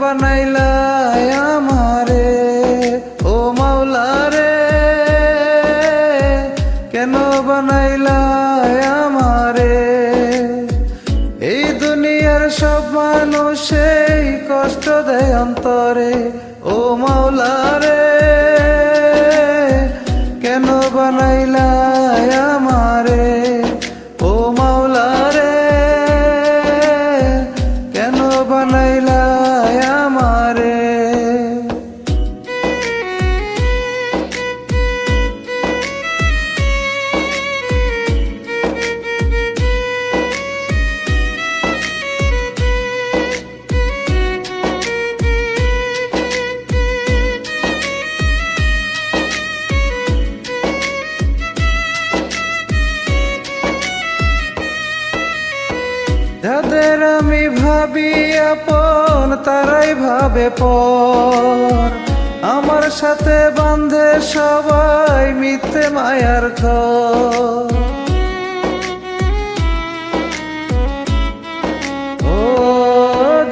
বানাইলা আমারে, ও মাওলা রে কেন বানাইলাই আমারে? এই দুনিয়ার সব মানুষেই কষ্ট দেয় অন্তরে, ও মাওলা রে আমি ভাবি আপন, তারাই ভাবে পর। আমার সাথে বান্ধে সবাই মিথ্যে মায়ার ঘর ও,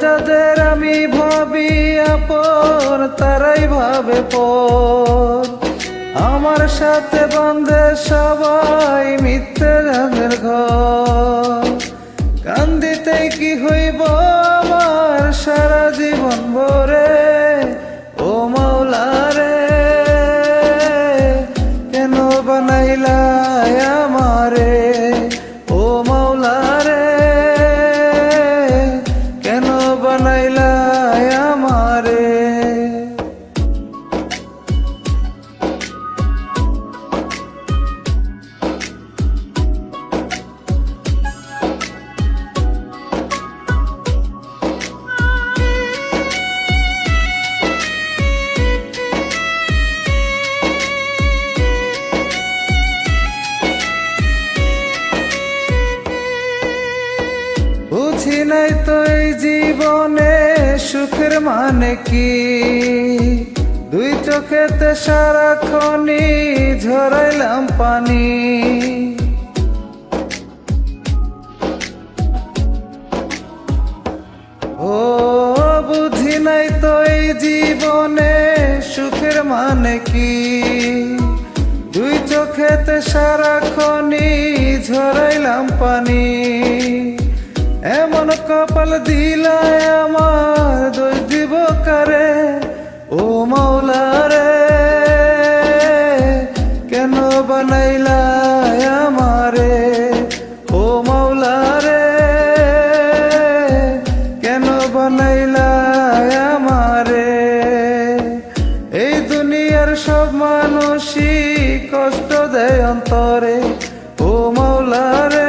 যাদের আমি ভাবি আপন, তারাই ভাবে পর। আমার সাথে বান্ধে সবাই বানাইলা আমারে ও মাওলা রে কেন বানাইলা আমারে? নাই তো এই জীবনে সুখের মানে কি? দুই চোখেতে সারাক্ষণই ঝরাইলাম পানি। ও, বুঝি নাই তো এই জীবনে সুখের মানে কি? দুই চোখেতে সারাক্ষণই ঝরাইলাম পানি। এমন কপাল দিলায় আমার দোষ দিব কারে? ও মাওলা রে, কেন বানাইলা আমারে? ও মাওলা রে, কেন বানাইলা আমারে? এই দুনিয়ার সব মানুষই কষ্ট দেয় অন্তরে। ও মাওলা রে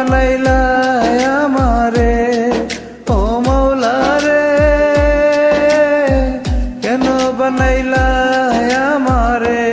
বানাইলা আমারে ও মৌলা রে কেন বানাইলা আমারে?